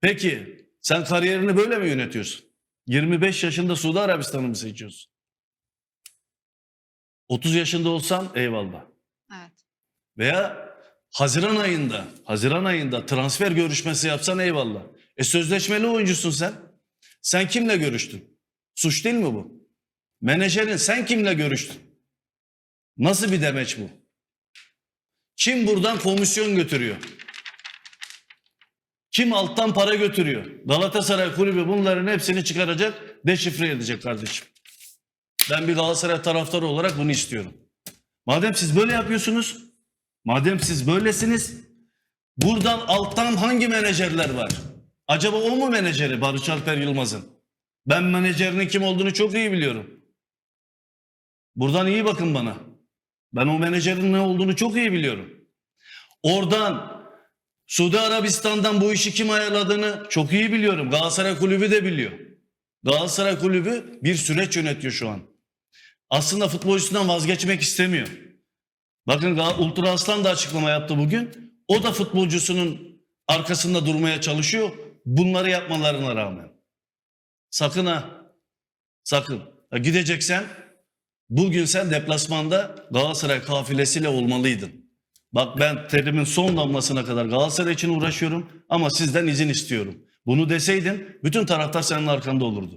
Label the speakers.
Speaker 1: Peki sen kariyerini böyle mi yönetiyorsun? 25 yaşında Suudi Arabistan'ı mı seçiyorsun? 30 yaşında olsan eyvallah.
Speaker 2: Evet.
Speaker 1: Veya Haziran ayında, Haziran ayında transfer görüşmesi yapsan eyvallah. E sözleşmeli oyuncusun sen. Sen kimle görüştün? Suç değil mi bu? Menajerin sen kimle görüştün? Nasıl bir demeç bu? Kim buradan komisyon götürüyor? Kim alttan para götürüyor? Galatasaray kulübü bunların hepsini çıkaracak, deşifre edecek kardeşim. Ben bir Galatasaray taraftarı olarak bunu istiyorum. Madem siz böyle yapıyorsunuz, madem siz böylesiniz, buradan alttan hangi menajerler var? Acaba o mu menajeri Barış Alper Yılmaz'ın? Ben menajerinin kim olduğunu çok iyi biliyorum. Buradan iyi bakın bana. Ben o menajerin ne olduğunu çok iyi biliyorum. Oradan Suudi Arabistan'dan bu işi kim ayarladığını çok iyi biliyorum. Galatasaray Kulübü de biliyor. Galatasaray Kulübü bir süreç yönetiyor şu an. Aslında futbolcusundan vazgeçmek istemiyor. Bakın Ultra Aslan da açıklama yaptı bugün. O da futbolcusunun arkasında durmaya çalışıyor. Bunları yapmalarına rağmen. Sakın ha. Sakın. Gideceksen bugün sen deplasmanda Galatasaray kafilesiyle olmalıydın. Bak ben terimin son damlasına kadar Galatasaray için uğraşıyorum ama sizden izin istiyorum. Bunu deseydin bütün taraftar senin arkanda olurdu.